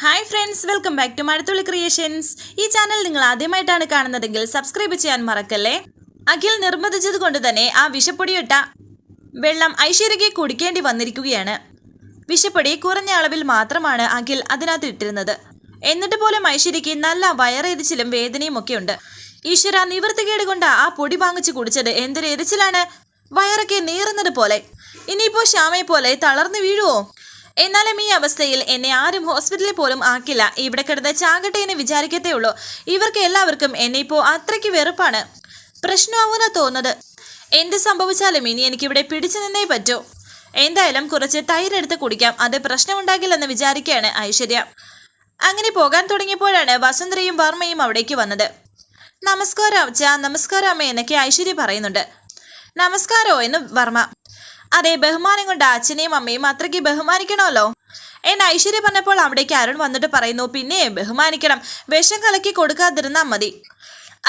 Hi friends welcome back to Mazhathulli creations ഈ channel നിങ്ങൾ ആദ്യമായിട്ടാണ് കാണുന്നതെങ്കിൽ സബ്സ്ക്രൈബ് ചെയ്യാൻ മറക്കല്ലേ? അഖിൽ നിർബന്ധിച്ചത് കൊണ്ട് തന്നെ ആ വിഷപ്പൊടിയിട്ട വെള്ളം ഐശ്വര്യയ്ക്ക് കുടിക്കേണ്ടി വന്നിരിക്കുകയാണ്. വിഷപ്പൊടി കുറഞ്ഞ അളവിൽ മാത്രമാണ് അഖിൽ അതിനകത്ത് ഇട്ടിരുന്നത്. എന്നിട്ട് പോലും ഐശ്വര്യയ്ക്ക് നല്ല വയറെരിച്ചിലും വേദനയും ഒക്കെ ഉണ്ട്. ഈശ്വര നിവൃത്തികേട് കൊണ്ട് ആ പൊടി വാങ്ങിച്ചു കുടിച്ചത് എന്തൊരു എരിച്ചിലാണ്? വയറൊക്കെ നീറുന്നത് പോലെ. ഇനിയിപ്പോ ശ്യാമയെ പോലെ തളർന്നു വീഴുവോ? എന്നാലും ഈ അവസ്ഥയിൽ എന്നെ ആരും ഹോസ്പിറ്റലിൽ പോലും ആക്കില്ല. ഇവിടെ കിടന്ന് ചാകട്ടെ എന്ന് വിചാരിക്കത്തേ ഉള്ളൂ. ഇവർക്ക് എല്ലാവർക്കും എന്നെ ഇപ്പോൾ അത്രയ്ക്ക് വെറുപ്പാണ്. പ്രശ്നമാവുന്ന തോന്നുന്നത്. എന്ത് സംഭവിച്ചാലും ഇനി എനിക്കിവിടെ പിടിച്ചു നിന്നേ പറ്റൂ. എന്തായാലും കുറച്ച് തൈരെടുത്ത് കുടിക്കാം. അത് പ്രശ്നമുണ്ടാകില്ലെന്ന് വിചാരിക്കുകയാണ് ഐശ്വര്യ. അങ്ങനെ പോകാൻ തുടങ്ങിയപ്പോഴാണ് വസുന്ധരയും വർമ്മയും അവിടേക്ക് വന്നത്. നമസ്കാരം അച്ഛ നമസ്കാരം അമ്മ എന്നൊക്കെ ഐശ്വര്യ പറയുന്നുണ്ട്. നമസ്കാരോ എന്ന് വർമ്മ. അതെ ബഹുമാനം കൊണ്ട് അച്ഛനെയും അമ്മയും അത്രയ്ക്ക് ബഹുമാനിക്കണമല്ലോ. എന്നെ ഐശ്വര്യ പറഞ്ഞപ്പോൾ അവിടേക്ക് അരുൺ വന്നിട്ട് പറയുന്നു പിന്നെ ബഹുമാനിക്കണം. വിഷം കലക്കി കൊടുക്കാതിരുന്നാൽ മതി.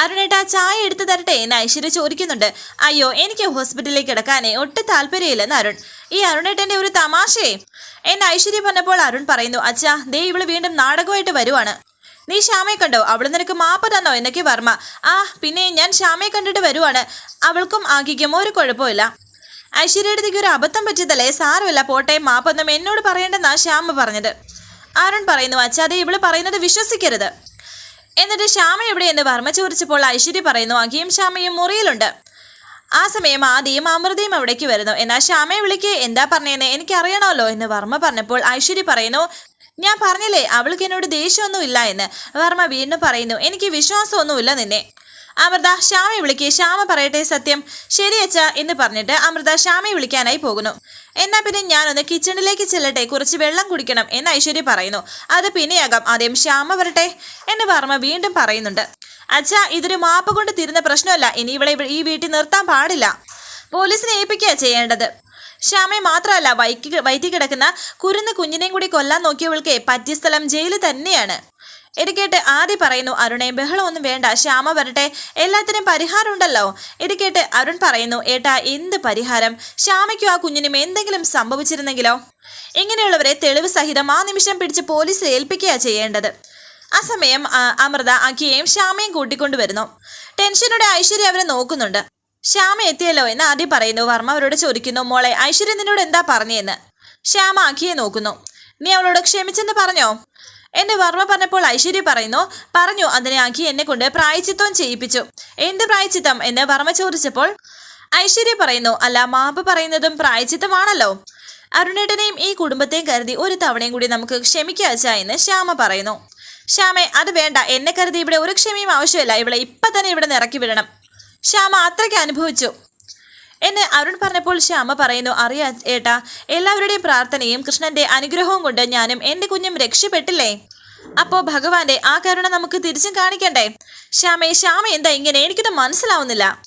അരുണേട്ടാ ചായ എടുത്തു തരട്ടെ? എന്ന് ഐശ്വര്യ ചോദിക്കുന്നുണ്ട്. അയ്യോ എനിക്ക് ഹോസ്പിറ്റലിലേക്ക് കിടക്കാനേ ഒട്ടും താല്പര്യമില്ലെന്ന് അരുൺ. ഈ അരുണേട്ടന്റെ ഒരു തമാശയെ. എന്നെ ഐശ്വര്യ പറഞ്ഞപ്പോൾ അരുൺ പറയുന്നു അച്ഛാ ദേ ഇവൾ വീണ്ടും നാടകമായിട്ട് വരുവാണ്. നീ ശ്യാമയെ കണ്ടോ? അവൾ നിനക്ക് മാപ്പ് തന്നോ? എന്നൊക്കെ വർമ്മ. ആ പിന്നെ ഞാൻ ശ്യാമയെ കണ്ടിട്ട് വരുവാണ്. അവൾക്കും ആകിക്കും ഒരു കുഴപ്പമില്ല. ഐശ്വര്യടുത്തേക്ക് ഒരു അബദ്ധം പറ്റിയതല്ലേ? സാരമില്ല പോട്ടെ മാപ്പൊന്നും എന്നോട് പറയേണ്ടെന്നാ ശ്യാമ പറഞ്ഞത്. അരുൺ പറയുന്നു അച്ഛാതെ ഇവൾ പറയുന്നത് വിശ്വസിക്കരുത്. എന്നിട്ട് ശ്യാമ എവിടെയെന്ന് വർമ്മ ചോദിച്ചപ്പോൾ ഐശ്വര്യ പറയുന്നു അഖിയും ശ്യാമയും മുറിയിലുണ്ട്. ആ സമയം ആദിയും അമൃതയും അവിടേക്ക് വരുന്നു. എന്നാൽ ശ്യാമയെ വിളിക്ക് എന്താ പറഞ്ഞതെന്ന് എനിക്കറിയണമല്ലോ എന്ന് വർമ്മ പറഞ്ഞപ്പോൾ ഐശ്വര്യ പറയുന്നു ഞാൻ പറഞ്ഞില്ലേ അവൾക്ക് എന്നോട് ദേഷ്യമൊന്നുമില്ല എന്ന്? വർമ്മ വീണ്ടും പറയുന്നു എനിക്ക് വിശ്വാസമൊന്നുമില്ല നിന്നെ. അമൃത ശ്യാമയെ വിളിക്ക് ശ്യാമ പറയട്ടെ സത്യം. ശരി എന്ന് പറഞ്ഞിട്ട് അമൃത ശ്യാമയെ വിളിക്കാനായി പോകുന്നു. എന്നാ പിന്നെ ഞാനൊന്ന് കിച്ചണിലേക്ക് ചെല്ലട്ടെ കുറച്ച് വെള്ളം കുടിക്കണം എന്ന് ഐശ്വര്യ പറയുന്നു. അത് പിന്നെയാകാം. ആദ്യം ശ്യാമ വരട്ടെ എന്ന് വർമ്മ വീണ്ടും പറയുന്നുണ്ട്. അച്ഛാ ഇതൊരു മാപ്പ് കൊണ്ട് തീരുന്ന പ്രശ്നമല്ല. ഇനി ഇവിടെ ഈ വീട്ടിൽ നിർത്താൻ പാടില്ല. പോലീസിനെ ഏൽപ്പിക്കുക ചെയ്യേണ്ടത്. ശ്യാമയെ മാത്രമല്ല വൈക്കി വയറ്റി കിടക്കുന്ന കുരുന്ന് കുഞ്ഞിനെയും കൂടി കൊല്ലാൻ നോക്കിയവൾക്ക് പറ്റിയ സ്ഥലം ജയിൽ തന്നെയാണ്. ഇത് ആദ്യം പറയുന്നു അരുണെ ബഹളമൊന്നും വേണ്ട ശ്യാമ വരട്ടെ എല്ലാത്തിനും പരിഹാരം ഉണ്ടല്ലോ കേട്ട് അരുൺ പറയുന്നു ഏട്ടാ എന്ത് പരിഹാരം? ശ്യാമയ്ക്കും ആ കുഞ്ഞിനും എന്തെങ്കിലും സംഭവിച്ചിരുന്നെങ്കിലോ? ഇങ്ങനെയുള്ളവരെ തെളിവ് സഹിതം ആ നിമിഷം പിടിച്ച് പോലീസ് ഏൽപ്പിക്കുകയാണ് ചെയ്യേണ്ടത്. ആ സമയം അമൃത അഖിയെയും ശ്യാമയും കൂട്ടിക്കൊണ്ടുവരുന്നു. ടെൻഷനോടെ ഐശ്വര്യ അവരെ നോക്കുന്നുണ്ട്. ശ്യാമ എത്തിയല്ലോ എന്ന് ആദ്യം പറയുന്നു വർമ്മ അവരോട് ചോദിക്കുന്നു മോളെ ഐശ്വര്യ നിന്നോട് എന്താ പറഞ്ഞെന്ന്? ശ്യാമ അഖിയെ നോക്കുന്നു. നീ അവളോട് ക്ഷമിച്ചെന്ന് പറഞ്ഞോ? എന്നെ വർമ്മ പറഞ്ഞപ്പോൾ ഐശ്വര്യ പറയുന്നു പറഞ്ഞു അതിനെ അഖി എന്നെ കൊണ്ട് പ്രായച്ചിത്വം ചെയ്യിപ്പിച്ചു. എന്ത് പ്രായച്ചിത്തം എന്ന് വർമ്മ ചോദിച്ചപ്പോൾ ഐശ്വര്യ പറയുന്നു അല്ല മാപ്പ് പറയുന്നതും പ്രായച്ചിത്തമാണല്ലോ അരുണേട്ടനെയും ഈ കുടുംബത്തെയും കരുതി ഒരു തവണയും കൂടി നമുക്ക് ക്ഷമിക്കാച്ച എന്ന് ശ്യാമ പറയുന്നു. ശ്യാമെ അത് വേണ്ട എന്നെ കരുതി ഇവിടെ ഒരു ക്ഷമയും ആവശ്യമില്ല ഇവിടെ ഇപ്പം തന്നെ ഇവിടെ നിന്ന് ഇറക്കി വിടണം. ശ്യാമ അത്രയ്ക്ക് അനുഭവിച്ചു. എന്ന് അരുൺ പറഞ്ഞപ്പോൾ ശ്യാമ പറയുന്നു അറിയാ ഏട്ടാ എല്ലാവരുടെയും പ്രാർത്ഥനയും കൃഷ്ണന്റെ അനുഗ്രഹവും കൊണ്ട് ഞാനും എന്റെ കുഞ്ഞും രക്ഷപ്പെട്ടില്ലേ? അപ്പോ ഭഗവാന്റെ ആ കരുണ നമുക്ക് തിരിച്ചും കാണിക്കണ്ടേ? ശ്യാമേ ശ്യാമ എന്താ ഇങ്ങനെ? എനിക്കിത് മനസ്സിലാവുന്നില്ല.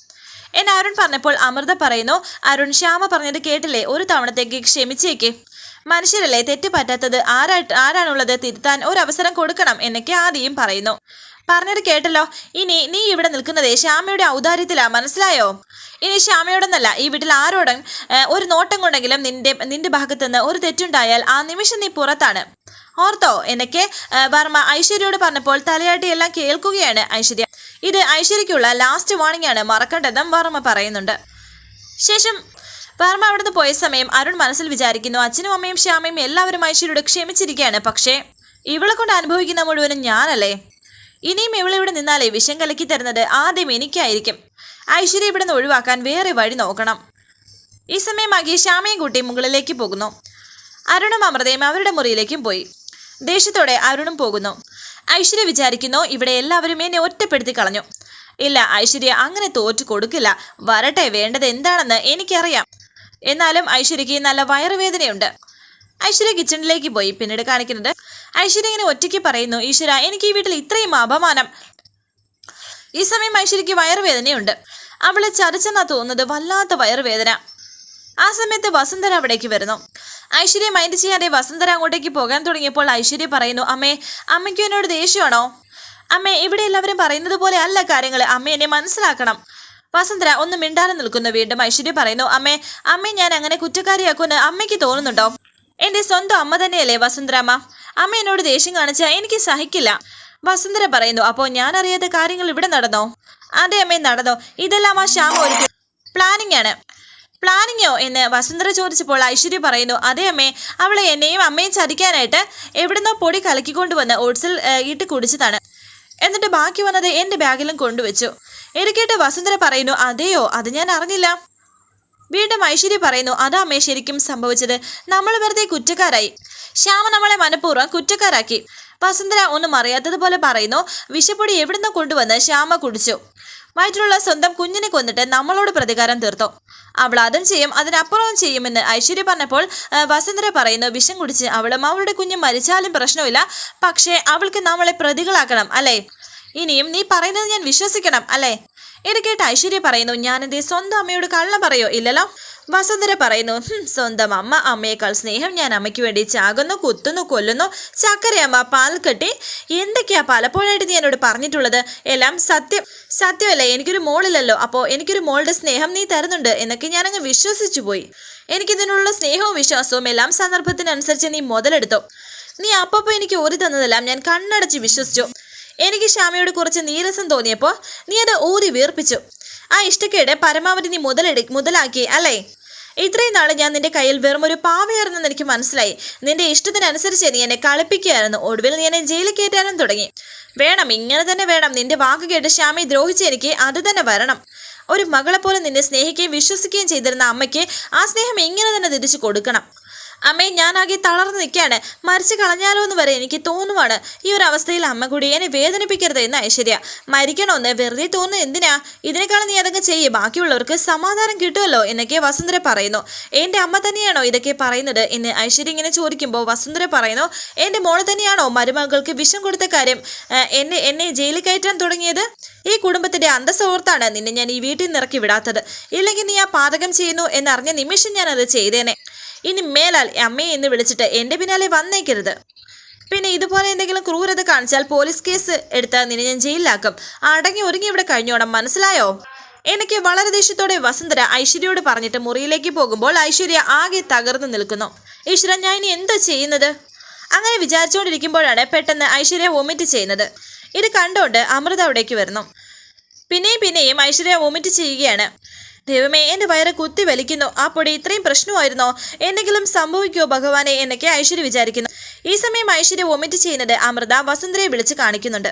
എന്നെ അരുൺ പറഞ്ഞപ്പോൾ അമൃത പറയുന്നു അരുൺ ശ്യാമ പറഞ്ഞത് കേട്ടില്ലേ? ഒരു തവണത്തേക്ക് ക്ഷമിച്ചേക്ക്. മനുഷ്യരല്ലേ തെറ്റ് പറ്റാത്തത്? ആരായിട്ട് ആരാണുള്ളത് തിരുത്താൻ ഒരു അവസരം കൊടുക്കണം? എന്നൊക്കെ ആദ്യം പറയുന്നു. പറഞ്ഞത് കേട്ടല്ലോ. ഇനി നീ ഇവിടെ നിൽക്കുന്നതേ ശ്യാമയുടെ ഔദാര്യത്തിലാ മനസ്സിലായോ? ഇനി ശ്യാമയോടൊന്നല്ല ഈ വീട്ടിൽ ആരോടും ഒരു നോട്ടം കൊണ്ടെങ്കിലും നിന്റെ നിന്റെ ഭാഗത്തു നിന്ന് ഒരു തെറ്റുണ്ടായാൽ ആ നിമിഷം നീ പുറത്താണ്. ഓർത്തോ എന്നൊക്കെ വർമ്മ ഐശ്വര്യയോട് പറഞ്ഞപ്പോൾ തലയാട്ടിയെല്ലാം കേൾക്കുകയാണ് ഐശ്വര്യ. ഇത് ഐശ്വര്യയ്ക്കുള്ള ലാസ്റ്റ് വാർണിംഗ് ആണ് മറക്കേണ്ടതെന്നും വർമ്മ പറയുന്നുണ്ട്. ശേഷം വർമ്മ അവിടുന്ന് പോയ സമയം അരുൺ മനസ്സിൽ വിചാരിക്കുന്നു അച്ഛനും അമ്മയും ശ്യാമയും എല്ലാവരും ഐശ്വര്യയോട് ക്ഷമിച്ചിരിക്കുകയാണ്. പക്ഷേ ഇവളെ കൊണ്ട് അനുഭവിക്കുന്ന മുഴുവനും ഞാനല്ലേ? ഇനിയും ഇവളിവിടെ നിന്നാലേ വിഷം കലക്കി തരുന്നത് ആദ്യം എനിക്കായിരിക്കും. ഐശ്വര്യ ഇവിടെ നിന്ന് ഒഴിവാക്കാൻ വേറെ വഴി നോക്കണം. ഈ സമയം അഖി ശ്യാമയും കൂട്ടി മുകളിലേക്ക് പോകുന്നു. അരുണും അമൃതയും അവരുടെ മുറിയിലേക്കും പോയി. ദേഷ്യത്തോടെ അരുണും പോകുന്നു. ഐശ്വര്യ വിചാരിക്കുന്നു ഇവിടെ എല്ലാവരും എന്നെ ഒറ്റപ്പെടുത്തി കളഞ്ഞു. ഇല്ല ഐശ്വര്യ അങ്ങനെ തോറ്റു കൊടുക്കില്ല. വരട്ടെ വേണ്ടത് എന്താണെന്ന് എനിക്കറിയാം. എന്നാലും ഐശ്വര്യയ്ക്ക് നല്ല വയറുവേദനയുണ്ട്. ഐശ്വര്യ കിച്ചണിലേക്ക് പോയി. പിന്നീട് കാണിക്കുന്നത് ഐശ്വര്യ ഇങ്ങനെ ഒറ്റയ്ക്ക് പറയുന്നു ഈശ്വര എനിക്ക് ഈ വീട്ടിൽ ഇത്രയും അപമാനം. ഈ സമയം ഐശ്വര്യക്ക് വയറുവേദനയുണ്ട്. അവളെ ചതച്ചെന്നാ തോന്നുന്നത് വല്ലാത്ത വയറുവേദന. ആ സമയത്ത് വസുന്ധര അവിടേക്ക് വരുന്നു. ഐശ്വര്യ മൈൻഡ് ചെയ്യാതെ വസുന്ധര അങ്ങോട്ടേക്ക് പോകാൻ തുടങ്ങിയപ്പോൾ ഐശ്വര്യ പറയുന്നു അമ്മേ അമ്മയ്ക്കും എന്നോട് ദേഷ്യമാണോ? അമ്മേ ഇവിടെ എല്ലാവരും പറയുന്നത് പോലെ അല്ല കാര്യങ്ങൾ അമ്മ എന്നെ മനസ്സിലാക്കണം. വസുന്ധര ഒന്ന് മിണ്ടാതെ നിൽക്കുന്നു വീണ്ടും ഐശ്വര്യ പറയുന്നു അമ്മേ അമ്മേ ഞാൻ അങ്ങനെ കുറ്റക്കാരിയാക്കുമെന്ന് അമ്മയ്ക്ക് തോന്നുന്നുണ്ടോ? എന്റെ സ്വന്തം അമ്മ തന്നെയല്ലേ വസുന്ധരാമ്മ അമ്മ? എന്നോട് ദേഷ്യം കാണിച്ചാൽ എനിക്ക് സഹിക്കില്ല. വസുന്ധര പറയുന്നു അപ്പോ ഞാൻ അറിയാത്ത കാര്യങ്ങൾ ഇവിടെ നടന്നോ? അതെ അമ്മേ നടന്നോ. ഇതെല്ലാം ആ ശ്യാമ ഒരു പ്ലാനിങ് ആണ്. പ്ലാനിങ്ങോ എന്ന് വസുന്ധര ചോദിച്ചപ്പോൾ ഐശ്വര്യ പറയുന്നു അതേ അമ്മേ അവളെ എന്നെയും അമ്മയും ചതിക്കാനായിട്ട് എവിടുന്നോ പൊടി കലക്കിക്കൊണ്ടുവന്ന് ഓട്സിൽ ഇട്ട് കുടിച്ചതാണ്. എന്നിട്ട് ബാക്കി വന്നത് എന്റെ ബാഗിലും കൊണ്ടുവച്ചു. എനിക്കേട്ട് വസുന്ധര പറയുന്നു അതെയോ? അത് ഞാൻ അറിഞ്ഞില്ല. വീണ്ടും ഐശ്വര്യ പറയുന്നു അതാ അമ്മേ ശരിക്കും സംഭവിച്ചത്. നമ്മൾ വെറുതെ കുറ്റക്കാരായി. ശ്യാമ നമ്മളെ മനഃപൂർവം കുറ്റക്കാരാക്കി. വസന്തര ഒന്നും അറിയാത്തതുപോലെ പറയുന്നു വിഷപ്പൊടി എവിടുന്ന് കൊണ്ടുവന്ന് ശ്യാമ കുടിച്ചു. വയറ്റിലുള്ള സ്വന്തം കുഞ്ഞിനെ കൊന്നിട്ട് നമ്മളോട് പ്രതികാരം തീർത്തു. അവൾ അതും ചെയ്യും അതിനപ്പുറവും ചെയ്യുമെന്ന് ഐശ്വര്യ പറഞ്ഞപ്പോൾ വസന്തര പറയുന്നു വിഷം കുടിച്ച് അവളും അവളുടെ കുഞ്ഞ് മരിച്ചാലും പ്രശ്നമില്ല. പക്ഷേ അവൾക്ക് നമ്മളെ പ്രതികളാക്കണം അല്ലേ? ഇനിയും നീ പറയുന്നത് ഞാൻ വിശ്വസിക്കണം അല്ലേ? ഇത് കേട്ട് ഐശ്വര്യ പറയുന്നു ഞാൻ എന്റെ സ്വന്തം അമ്മയോട് കള്ളം പറയോ? ഇല്ലല്ലോ. വസുന്ധര പറയുന്നു "ഹും, സ്വന്തം അമ്മ അമ്മയേക്കാൾ സ്നേഹം ഞാൻ അമ്മയ്ക്ക് വേണ്ടി ചാകുന്നു കുത്തുന്നു കൊല്ലുന്നു. ചക്കരയമ്മ പാൽ കെട്ടി. എന്തൊക്കെയാ പലപ്പോഴായിട്ട് നീ എന്നോട് പറഞ്ഞിട്ടുള്ളത്? എല്ലാം സത്യം സത്യമല്ലേ? എനിക്കൊരു മോളില്ലല്ലോ. അപ്പോൾ എനിക്കൊരു മോളുടെ സ്നേഹം നീ തരുന്നുണ്ട് എന്നൊക്കെ ഞാനങ്ങ് വിശ്വസിച്ചു പോയി. എനിക്കിതിനുള്ള സ്നേഹവും വിശ്വാസവും എല്ലാം സന്ദർഭത്തിനനുസരിച്ച് നീ മുതലെടുത്തു. നീ അപ്പപ്പോൾ എനിക്ക് ഓരി തന്നതെല്ലാം ഞാൻ കണ്ണടച്ച് വിശ്വസിച്ചു. എനിക്ക് ശ്യാമയോട് കുറച്ച് നീരസം തോന്നിയപ്പോൾ നീ അത് ഊതി വീർപ്പിച്ചു. ആ ഇഷ്ടക്കേട് പരമാവധി നീ മുതലെടു മുതലാക്കി അല്ലേ? ഇത്രയും നാൾ ഞാൻ നിന്റെ കയ്യിൽ വെറും ഒരു പാവയായിരുന്നെന്ന് എനിക്ക് മനസ്സിലായി. നിന്റെ ഇഷ്ടത്തിനനുസരിച്ച് നീ എന്നെ കളിപ്പിക്കുകയായിരുന്നു. ഒടുവിൽ നീ എന്നെ ജയിലിൽ കയറ്റാനും തുടങ്ങി. വേണം ഇങ്ങനെ തന്നെ വേണം. നിന്റെ വാക്ക് കേട്ട് ശ്യാമയെ ദ്രോഹിച്ച് എനിക്ക് അത് തന്നെ വരണം. ഒരു മകളെപ്പോലെ നിന്നെ സ്നേഹിക്കുകയും വിശ്വസിക്കുകയും ചെയ്തിരുന്ന അമ്മയ്ക്ക് ആ സ്നേഹം ഇങ്ങനെ തന്നെ തിരിച്ചു കൊടുക്കണം. അമ്മേ ഞാനാകെ തളർന്നു നിൽക്കുകയാണ്. മരിച്ചു കളഞ്ഞാലോ എന്ന് വരെ എനിക്ക് തോന്നുവാണ്. ഈ ഒരു അവസ്ഥയിൽ അമ്മ കൂടി എന്നെ വേദനിപ്പിക്കരുത് എന്ന് ഐശ്വര്യ. മരിക്കണമെന്ന് വെറുതെ തോന്നുന്നു എന്തിനാ? ഇതിനേക്കാളും നീ അതൊക്കെ ചെയ്യ്. ബാക്കിയുള്ളവർക്ക് സമാധാനം കിട്ടുമല്ലോ എന്നൊക്കെ വസുന്ധര പറയുന്നു. എന്റെ അമ്മ തന്നെയാണോ ഇതൊക്കെ പറയുന്നത്? എന്ന് ഐശ്വര്യ ഇങ്ങനെ ചോദിക്കുമ്പോൾ വസുന്ധര പറയുന്നു എന്റെ മോളെ തന്നെയാണോ മരുമകൾക്ക് വിഷം കൊടുത്ത കാര്യം എന്നെ എന്നെ ജയിലിൽ കയറ്റാൻ തുടങ്ങിയത്? ഈ കുടുംബത്തിന്റെ അന്തസ്സോർത്താണ് നിന്നെ ഞാൻ ഈ വീട്ടിൽ നിറക്കി വിടാത്തത്. ഇല്ലെങ്കിൽ നീ ആ പാതകം ചെയ്യുന്നു എന്നറിഞ്ഞ നിമിഷം ഞാൻ അത് ചെയ്തേനെ. ഇനി മേലാൽ അമ്മയെ എന്ന് വിളിച്ചിട്ട് എന്റെ പിന്നാലെ വന്നേക്കരുത്. പിന്നെ ഇതുപോലെ എന്തെങ്കിലും ക്രൂരത കാണിച്ചാൽ പോലീസ് കേസ് എടുത്ത് നിന്നെ ഞാൻ ജയിലിലാക്കും. അടങ്ങി ഒരുങ്ങി ഇവിടെ കഴിഞ്ഞോണം മനസ്സിലായോ? എനിക്ക് വളരെ ദേഷ്യത്തോടെ വസുന്ധര ഐശ്വര്യയോട് പറഞ്ഞിട്ട് മുറിയിലേക്ക് പോകുമ്പോൾ ഐശ്വര്യ ആകെ തകർന്നു നിൽക്കുന്നു. ഈശ്വര ഞാൻ ഇനി എന്താ ചെയ്യുന്നത്? അങ്ങനെ വിചാരിച്ചുകൊണ്ടിരിക്കുമ്പോഴാണ് പെട്ടെന്ന് ഐശ്വര്യ വോമിറ്റ് ചെയ്യുന്നത്. ഇത് കണ്ടുകൊണ്ട് അമൃത അവിടേക്ക് വരുന്നു. പിന്നെയും പിന്നെയും ഐശ്വര്യ വോമിറ്റ് ചെയ്യുകയാണ്. ദൈവമേ എന്റെ വയറ് കുത്തി വലിക്കുന്നു. ആ പൊടി ഇത്രയും പ്രശ്നമായിരുന്നോ? എന്തെങ്കിലും സംഭവിക്കുമോ ഭഗവാനെ എന്നൊക്കെ ഐശ്വര്യ വിചാരിക്കുന്നു. ഈ സമയം ഐശ്വര്യ വൊമിറ്റ് ചെയ്യുന്നത് അമൃത വസുന്ധരയെ വിളിച്ച് കാണിക്കുന്നുണ്ട്.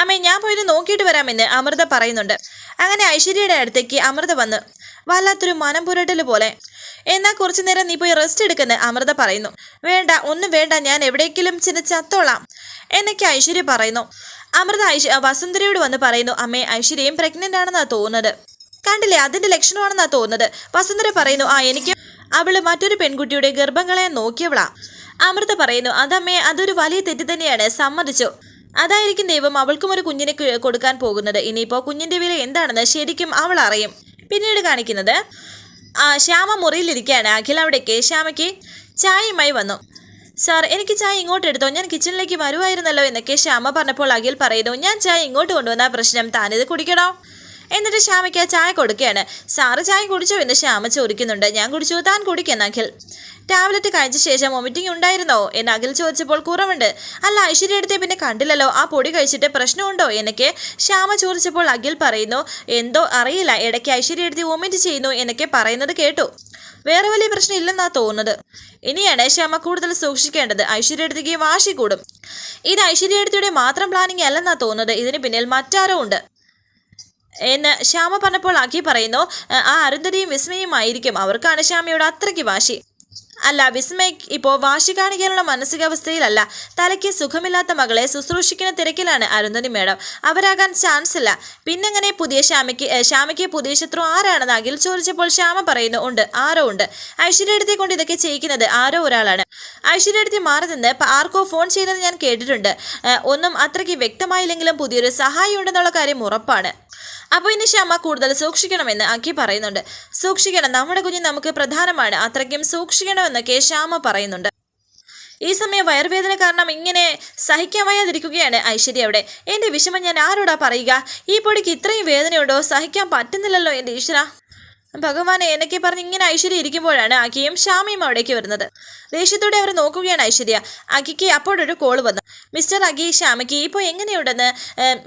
അമ്മേ ഞാൻ പോയിട്ട് നോക്കിയിട്ട് വരാമെന്ന് അമൃത പറയുന്നുണ്ട്. അങ്ങനെ ഐശ്വര്യയുടെ അടുത്തേക്ക് അമൃത വന്ന് വല്ലാത്തൊരു മനം പുരട്ടൽ പോലെ. എന്നാൽ കുറച്ചു നേരം നീ പോയി റെസ്റ്റ് എടുക്കുന്ന അമൃത പറയുന്നു. വേണ്ട ഒന്നും വേണ്ട ഞാൻ എവിടേക്കെങ്കിലും ചെന്ന് ചത്തോളാം എന്നൊക്കെ ഐശ്വര്യ പറയുന്നു. അമൃത ഐശ്വ വസുന്ധരയോട് വന്ന് പറയുന്നു അമ്മേ ഐശ്വര്യയും പ്രഗ്നന്റ് ആണെന്നാണ് തോന്നുന്നത്. കണ്ടില്ലേ? അതിന്റെ ലക്ഷണമാണെന്നാ തോന്നുന്നത്. വസുന്ധര പറയുന്നു ആ എനിക്ക് അവൾ മറ്റൊരു പെൺകുട്ടിയുടെ ഗർഭങ്ങളെ നോക്കിയവളാ. അമൃത പറയുന്നു അതമ്മേ അതൊരു വലിയ തെറ്റ് തന്നെയാണ്. സമ്മതിച്ചു. അതായിരിക്കും ദൈവം അവൾക്കും ഒരു കുഞ്ഞിനെ കൊടുക്കാൻ പോകുന്നത്. ഇനിയിപ്പോൾ കുഞ്ഞിന്റെ വില എന്താണെന്ന് ശരിക്കും അവൾ അറിയും. പിന്നീട് കാണിക്കുന്നത് ശ്യാമ മുറിയിലിരിക്കുകയാണ്. അഖിൽ അവിടേക്ക്. ശ്യാമയ്ക്ക് ചായയുമായി വന്നു. സാർ എനിക്ക് ചായ ഇങ്ങോട്ട് എടുത്തോ? ഞാൻ കിച്ചണിലേക്ക് വരുമായിരുന്നല്ലോ എന്നൊക്കെ ശ്യാമ പറഞ്ഞപ്പോൾ അഖിൽ പറയുന്നു ഞാൻ ചായ ഇങ്ങോട്ട് കൊണ്ടുവന്ന പ്രശ്നം. താനിത് കുടിക്കണോ? എന്നിട്ട് ശ്യാമയ്ക്ക് ചായ കൊടുക്കുകയാണ്. സാറ് ചായ കുടിച്ചോ? എന്ന് ശ്യാമ ചോദിക്കുന്നുണ്ട്. ഞാൻ കുടിച്ചു. താൻ കുടിക്കുന്ന അഖിൽ. ടാബ്ലറ്റ് കഴിച്ച ശേഷം വൊമിറ്റിംഗ് ഉണ്ടായിരുന്നോ? എന്ന് അഖിൽ ചോദിച്ചപ്പോൾ കുറവുണ്ട്. അല്ല ഐശ്വര്യ എടുത്തേ പിന്നെ കണ്ടില്ലല്ലോ. ആ പൊടി കഴിച്ചിട്ട് പ്രശ്നമുണ്ടോ? എന്നൊക്കെ ശ്യാമ ചോദിച്ചപ്പോൾ അഖിൽ പറയുന്നു എന്തോ അറിയില്ല. ഇടയ്ക്ക് ഐശ്വര്യ എടുത്ത് വൊമിറ്റ് ചെയ്യുന്നു എന്നൊക്കെ പറയുന്നത് കേട്ടു. വേറെ വലിയ പ്രശ്നം ഇല്ലെന്നാ തോന്നുന്നത്. ഇനിയാണ് ശ്യാമ കൂടുതൽ സൂക്ഷിക്കേണ്ടത്. ഐശ്വര്യ എടുത്തേക്ക് വാശി കൂടും. ഇത് ഐശ്വര്യ എടുത്തിയുടെ മാത്രം പ്ലാനിങ് അല്ലെന്നാ തോന്നുന്നത്. ഇതിന് പിന്നിൽ മറ്റാരോ ഉണ്ട്. എന്ന് ശ്യാമ പറഞ്ഞപ്പോൾ അഖി പറയുന്നു "ആ, അരുന്ധതിയും വിസ്മയുമായിരിക്കും അവർക്കാണ് ശ്യാമയോട് അത്രയ്ക്ക് വാശി. അല്ല വിസ്മയ് ഇപ്പോൾ വാശി കാണിക്കാനുള്ള മാനസികാവസ്ഥയിലല്ല. തലയ്ക്ക് സുഖമില്ലാത്ത മകളെ ശുശ്രൂഷിക്കുന്ന തിരക്കിലാണ് അരുന്ധതി മേഡം. അവരാകാൻ ചാൻസ് ഇല്ല. പിന്നെങ്ങനെ പുതിയ ശ്യാമയ്ക്ക് ശ്യാമയ്ക്ക് പുതിയ ശത്രു ആരാണെന്ന് അഖിൽ ചോദിച്ചപ്പോൾ ശ്യാമ പറയുന്നു ഉണ്ട് ആരോ ഉണ്ട്. ഐശ്വര്യടുത്തി കൊണ്ട് ഇതൊക്കെ ചെയ്യിക്കുന്നത് ആരോ ഒരാളാണ്. ഐശ്വര്യടുത്തി മാറി നിന്ന് ആർക്കോ ഫോൺ ചെയ്യുന്നത് ഞാൻ കേട്ടിട്ടുണ്ട്. ഒന്നും അത്രയ്ക്ക് വ്യക്തമായില്ലെങ്കിലും പുതിയൊരു സഹായം ഉണ്ടെന്നുള്ള കാര്യം ഉറപ്പാണ്. അപ്പോൾ ഇനി ശ്യാമ കൂടുതൽ സൂക്ഷിക്കണമെന്ന് അഖി പറയുന്നുണ്ട്. സൂക്ഷിക്കണം. നമ്മുടെ കുഞ്ഞ് നമുക്ക് പ്രധാനമാണ്. അത്രയ്ക്കും സൂക്ഷിക്കണമെന്നൊക്കെ ശ്യാമ പറയുന്നുണ്ട്. ഈ സമയം വയർവേദന കാരണം ഇങ്ങനെ സഹിക്കാൻ വയ്യാതിരിക്കുകയാണ് ഐശ്വര്യ അവിടെ. എന്റെ വിഷമം ഞാൻ ആരോടാ പറയുക? ഈ പൊടിക്ക് ഇത്രയും വേദനയുണ്ടോ? സഹിക്കാൻ പറ്റുന്നില്ലല്ലോ എന്റെ ഈശ്വര. ഭഗവാനെ എന്നൊക്കെ പറഞ്ഞ് ഇങ്ങനെ ഐശ്വര്യ ഇരിക്കുമ്പോഴാണ് അഖിയും ശ്യാമയും അവിടേക്ക് വരുന്നത്. ദേഷ്യത്തോടെ അവർ നോക്കുകയാണ് ഐശ്വര്യ. അഖിക്ക് അപ്പോഴൊരു കോൾ വന്നു. മിസ്റ്റർ അഖി ശ്യാമയ്ക്ക് ഇപ്പോൾ എങ്ങനെയുണ്ടെന്ന്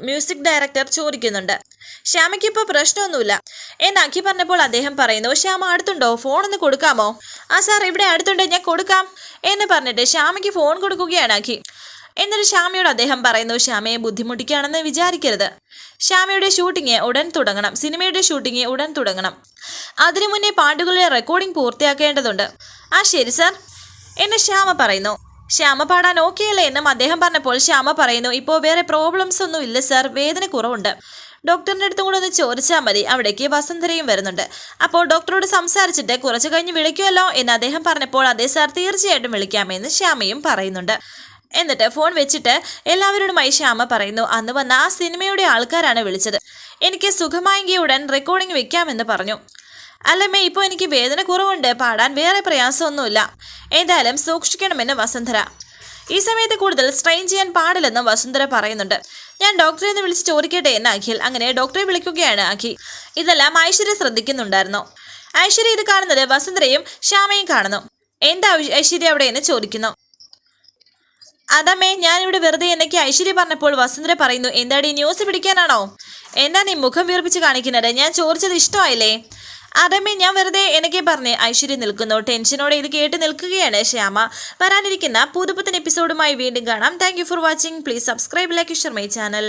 മ്യൂസിക് ഡയറക്ടർ ചോദിക്കുന്നുണ്ട്. ശ്യാമയ്ക്ക് ഇപ്പോൾ പ്രശ്നമൊന്നുമില്ല. എന്ന് അഖി പറഞ്ഞപ്പോൾ അദ്ദേഹം പറയുന്നു ശ്യാമ അടുത്തുണ്ടോ? ഫോൺ ഒന്ന് കൊടുക്കാമോ? ആ സാർ ഇവിടെ അടുത്തുണ്ട്. ഞാൻ കൊടുക്കാം. എന്ന് പറഞ്ഞിട്ട് ശ്യാമയ്ക്ക് ഫോൺ കൊടുക്കുകയാണ് അഖി. എന്നിട്ട് ശ്യാമയോട് അദ്ദേഹം പറയുന്നു ശ്യാമയെ ബുദ്ധിമുട്ടിക്കുകയാണെന്ന് വിചാരിക്കരുത്. ശ്യാമയുടെ ഷൂട്ടിംഗ് ഉടൻ തുടങ്ങണം. സിനിമയുടെ ഷൂട്ടിംഗ് ഉടൻ തുടങ്ങണം. അതിനു മുന്നേ പാട്ടുകളുടെ റെക്കോർഡിംഗ് പൂർത്തിയാക്കേണ്ടതുണ്ട്. ആ ശരി സാർ എന്ന് ശ്യാമ പറയുന്നു. ശ്യാമ പാടാൻ ഓക്കെ അല്ലേ? എന്നും അദ്ദേഹം പറഞ്ഞപ്പോൾ ശ്യാമ പറയുന്നു ഇപ്പോൾ വേറെ പ്രോബ്ലംസ് ഒന്നും ഇല്ല സാർ വേദന കുറവുണ്ട്. ഡോക്ടറിന്റെ അടുത്തും കൂടെ ഒന്ന് ചോദിച്ചാൽ മതി. അവിടേക്ക് വസന്തരയും വരുന്നുണ്ട്. അപ്പോൾ ഡോക്ടറോട് സംസാരിച്ചിട്ട് കുറച്ച് കഴിഞ്ഞ് വിളിക്കുമല്ലോ എന്ന് അദ്ദേഹം പറഞ്ഞപ്പോൾ അതേ സാർ തീർച്ചയായിട്ടും വിളിക്കാമെന്ന് ശ്യാമയും പറയുന്നുണ്ട്. എന്നിട്ട് ഫോൺ വെച്ചിട്ട് എല്ലാവരോടുമായി ശ്യാമ പറയുന്നു അന്ന് വന്ന ആ സിനിമയുടെ ആൾക്കാരാണ് വിളിച്ചത്. എനിക്ക് സുഖമായെങ്കിൽ ഉടൻ റെക്കോർഡിംഗ് വെക്കാമെന്ന് പറഞ്ഞു. അല്ലമ്മേ ഇപ്പോൾ എനിക്ക് വേദന കുറവുണ്ട്. പാടാൻ വേറെ പ്രയാസമൊന്നുമില്ല. ഏതായാലും സൂക്ഷിക്കണമെന്ന് വസുന്ധര ഈ സമയത്ത് കൂടുതൽ സ്ട്രെയിൻ ചെയ്യാൻ പാടില്ലെന്ന് വസുന്ധര പറയുന്നുണ്ട്. ഞാൻ ഡോക്ടറെ ഒന്ന് വിളിച്ച് ചോദിക്കട്ടെ എന്ന് അഖിൽ അങ്ങനെ ഡോക്ടറെ വിളിക്കുകയാണ് അഖി ഇതെല്ലാം ഐശ്വര്യ ശ്രദ്ധിക്കുന്നുണ്ടായിരുന്നു. ഐശ്വര്യ ഇത് കാണുന്നത് വസുന്ധരയും ശ്യാമയും കാണുന്നു. എന്താ ഐശ്വര്യ അവിടെ എന്ന് ചോദിക്കുന്നു. അതമ്മേ ഞാനിവിടെ വെറുതെ എന്നൊക്കെ ഐശ്വര്യ പറഞ്ഞപ്പോൾ വസുന്ധര പറയുന്നു എന്താടി ന്യൂസ് പിടിക്കാനാണോ? എന്താ നീ മുഖം വീർപ്പിച്ച് കാണിക്കുന്നത്? ഞാൻ ചോദിച്ചത് ഇഷ്ടമായില്ലേ? അതമ്മേ ഞാൻ വെറുതെ എനിക്ക് പറഞ്ഞ്. ഐശ്വര്യ നിൽക്കുന്നു. ടെൻഷനോടെ ഇത് കേട്ട് നിൽക്കുകയാണ് ശ്യാമ. വരാനിരിക്കുന്ന പുതുപുത്തൻ എപ്പിസോഡുമായി വീണ്ടും കാണാം. Thank for watching please subscribe like share my channel